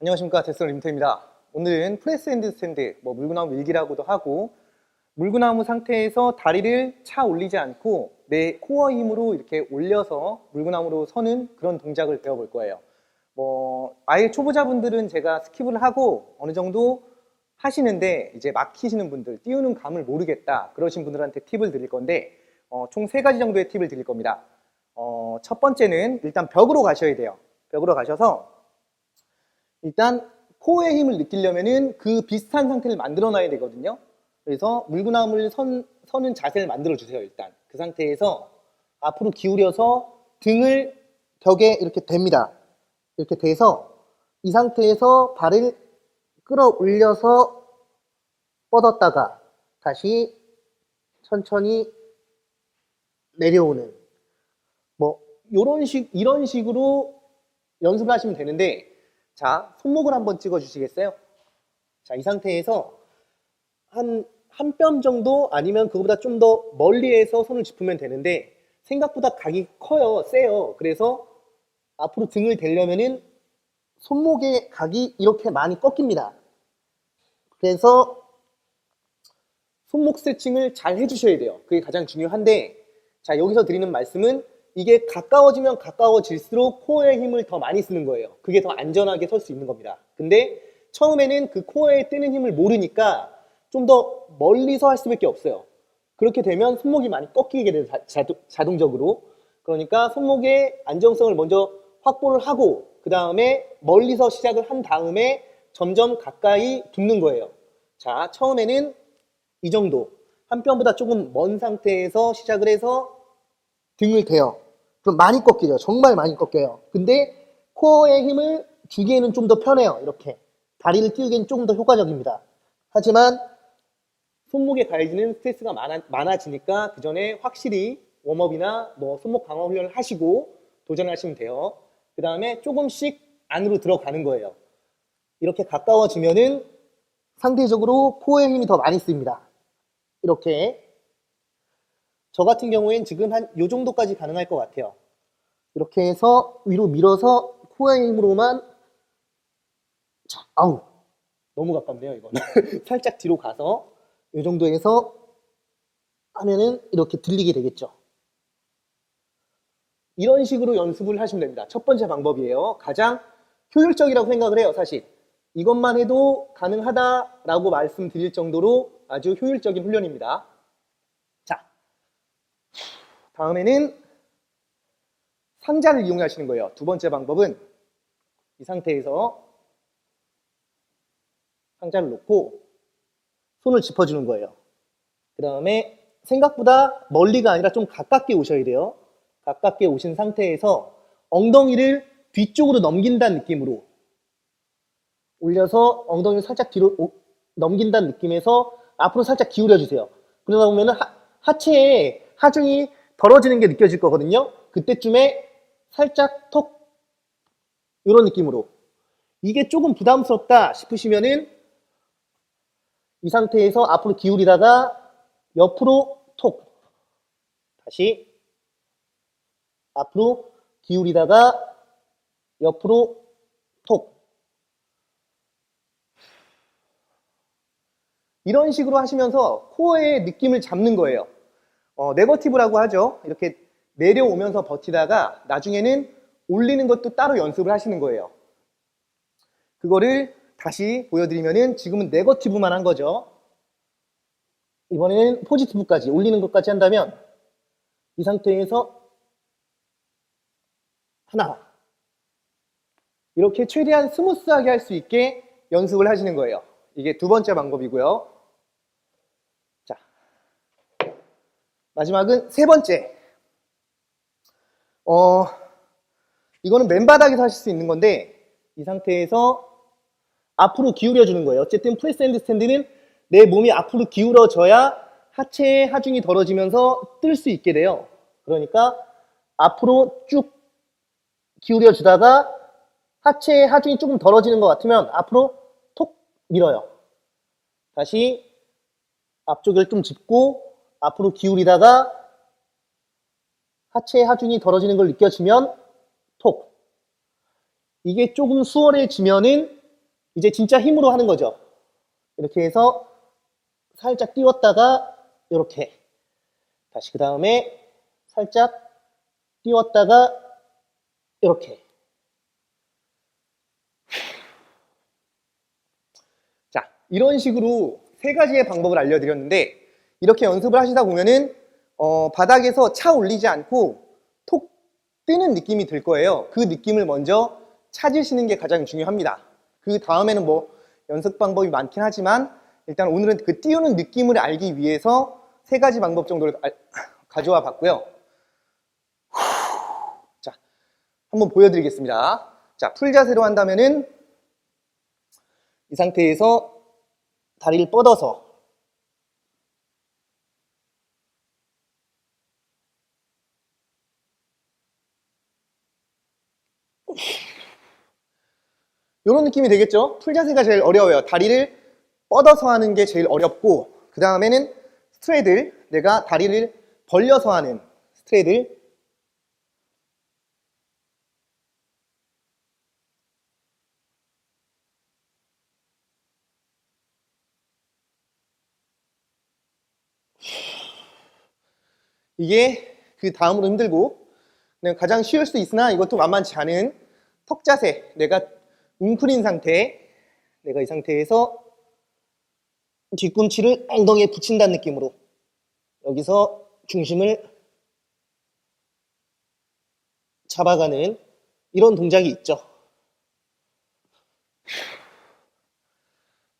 안녕하십니까 데스널 리미터입니다. 오늘은 프레스 핸드 스탠드, 뭐 물구나무 밀기라고도 하고 물구나무 상태에서 다리를 차 올리지 않고 내 코어 힘으로 이렇게 올려서 물구나무로 서는 그런 동작을 배워볼 거예요. 뭐 아예 초보자분들은 제가 스킵을 하고 어느 정도 하시는데 이제 막히시는 분들, 띄우는 감을 모르겠다 그러신 분들한테 팁을 드릴 건데 어, 총 세 가지 정도의 팁을 드릴 겁니다. 어, 첫 번째는 일단 벽으로 가셔야 돼요. 벽으로 가셔서 일단 코어의 힘을 느끼려면은 그 비슷한 상태를 만들어 놔야 되거든요. 그래서 물구나무를 선, 서는 자세를 만들어 주세요, 일단. 그 상태에서 앞으로 기울여서 등을 벽에 이렇게 댑니다. 이렇게 대서 이 상태에서 발을 끌어올려서 뻗었다가 다시 천천히 내려오는 뭐 요런 식 이런 식으로 연습을 하시면 되는데 자 손목을 한번 찍어 주시겠어요? 자 이 상태에서 한 한 뼘 정도 아니면 그거보다 좀 더 멀리에서 손을 짚으면 되는데 생각보다 각이 커요 세요. 그래서 앞으로 등을 대려면은 손목의 각이 이렇게 많이 꺾입니다. 그래서 손목 스트레칭을 잘 해주셔야 돼요. 그게 가장 중요한데 자 여기서 드리는 말씀은 이게 가까워지면 가까워질수록 코어의 힘을 더 많이 쓰는 거예요. 그게 더 안전하게 설 수 있는 겁니다. 근데 처음에는 그 코어에 뜨는 힘을 모르니까 좀 더 멀리서 할 수밖에 없어요. 그렇게 되면 손목이 많이 꺾이게 돼요. 자- 자동적으로. 그러니까 손목의 안정성을 먼저 확보를 하고 그 다음에 멀리서 시작을 한 다음에 점점 가까이 붙는 거예요. 자, 처음에는 이 정도. 한 뼘보다 조금 먼 상태에서 시작을 해서 등을 대요. 그럼 많이 꺾이죠. 정말 많이 꺾여요. 근데 코어의 힘을 주기에는 좀 더 편해요. 이렇게. 다리를 띄우기엔 조금 더 효과적입니다. 하지만 손목에 가해지는 스트레스가 많아, 지니까그 전에 확실히 웜업이나 뭐 손목 강화 훈련을 하시고 도전하시면 돼요. 그 다음에 조금씩 안으로 들어가는 거예요. 이렇게 가까워지면은 상대적으로 코어의 힘이 더 많이 쓰입니다. 이렇게 저 같은 경우엔 지금 한 요 정도까지 가능할 것 같아요. 이렇게 해서 위로 밀어서 코어의 힘으로만 자, 아우 너무 가깝네요 이거는 살짝 뒤로 가서 요 정도에서 하면은 이렇게 들리게 되겠죠. 이런 식으로 연습을 하시면 됩니다. 첫 번째 방법이에요. 가장 효율적이라고 생각을 해요, 사실. 이것만 해도 가능하다라고 말씀드릴 정도로 아주 효율적인 훈련입니다. 자, 다음에는 상자를 이용하시는 거예요. 두 번째 방법은 이 상태에서 상자를 놓고 손을 짚어주는 거예요. 그 다음에 생각보다 멀리가 아니라 좀 가깝게 오셔야 돼요. 가깝게 오신 상태에서 엉덩이를 뒤쪽으로 넘긴다는 느낌으로 올려서 엉덩이를 살짝 뒤로 오- 넘긴다는 느낌에서 앞으로 살짝 기울여 주세요. 그러다 보면 하, 하체에 하중이 벌어지는 게 느껴질 거거든요. 그때쯤에 살짝 톡. 이런 느낌으로. 이게 조금 부담스럽다 싶으시면은 이 상태에서 앞으로 기울이다가 옆으로 톡. 다시. 앞으로 기울이다가 옆으로 톡. 이런 식으로 하시면서 코어의 느낌을 잡는 거예요. 어, 네거티브라고 하죠. 이렇게 내려오면서 버티다가 나중에는 올리는 것도 따로 연습을 하시는 거예요. 그거를 다시 보여드리면은 지금은 네거티브만 한 거죠. 이번에는 포지티브까지 올리는 것까지 한다면 이 상태에서 하나 이렇게 최대한 스무스하게 할 수 있게 연습을 하시는 거예요. 이게 두 번째 방법이고요. 자, 마지막은 세 번째. 어, 이거는 맨바닥에서 하실 수 있는 건데 이 상태에서 앞으로 기울여 주는 거예요. 어쨌든 프레스 핸드 스탠드는 내 몸이 앞으로 기울어져야 하체의 하중이 덜어지면서 뜰 수 있게 돼요. 그러니까 앞으로 쭉 기울여 주다가 하체의 하중이 조금 덜어지는 것 같으면 앞으로 톡 밀어요. 다시 앞쪽을 좀 짚고 앞으로 기울이다가 하체의 하중이 덜어지는 걸 느껴지면 톡. 이게 조금 수월해지면은 이제 진짜 힘으로 하는 거죠. 이렇게 해서 살짝 띄웠다가 이렇게 다시 그 다음에 살짝 띄웠다가 이렇게 자, 이런 식으로 세 가지의 방법을 알려드렸는데 이렇게 연습을 하시다 보면은 어, 바닥에서 차 올리지 않고 톡 뜨는 느낌이 들 거예요. 그 느낌을 먼저 찾으시는 게 가장 중요합니다. 그 다음에는 뭐 연습 방법이 많긴 하지만 일단 오늘은 그 띄우는 느낌을 알기 위해서 세 가지 방법 정도를 알- 가져와 봤고요. 자, 한번 보여드리겠습니다. 자, 풀 자세로 한다면은 이 상태에서 다리를 뻗어서 이런 느낌이 되겠죠? 풀 자세가 제일 어려워요. 다리를 뻗어서 하는 게 제일 어렵고 그 다음에는 스트레들 내가 다리를 벌려서 하는 스트레들 이게 그 다음으로 힘들고 가장 쉬울 수 있으나 이것도 만만치 않은 턱 자세 내가 웅크린 상태 내가 이 상태에서 뒤꿈치를 엉덩이에 붙인다는 느낌으로 여기서 중심을 잡아가는 이런 동작이 있죠.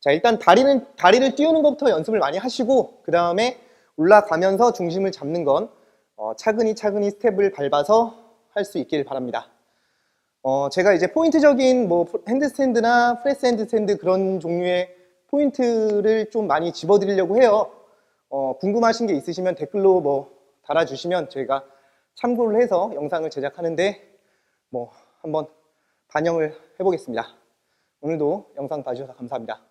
자, 일단 다리는, 다리를 띄우는 것부터 연습을 많이 하시고, 그 다음에 올라가면서 중심을 잡는 건, 어, 차근히 차근히 스텝을 밟아서 할 수 있길 바랍니다. 어, 제가 이제 포인트적인 뭐 핸드스탠드나 프레스 핸드스탠드 그런 종류의 포인트를 좀 많이 집어드리려고 해요. 어, 궁금하신 게 있으시면 댓글로 뭐 달아주시면 저희가 참고를 해서 영상을 제작하는데 뭐 한번 반영을 해보겠습니다. 오늘도 영상 봐주셔서 감사합니다.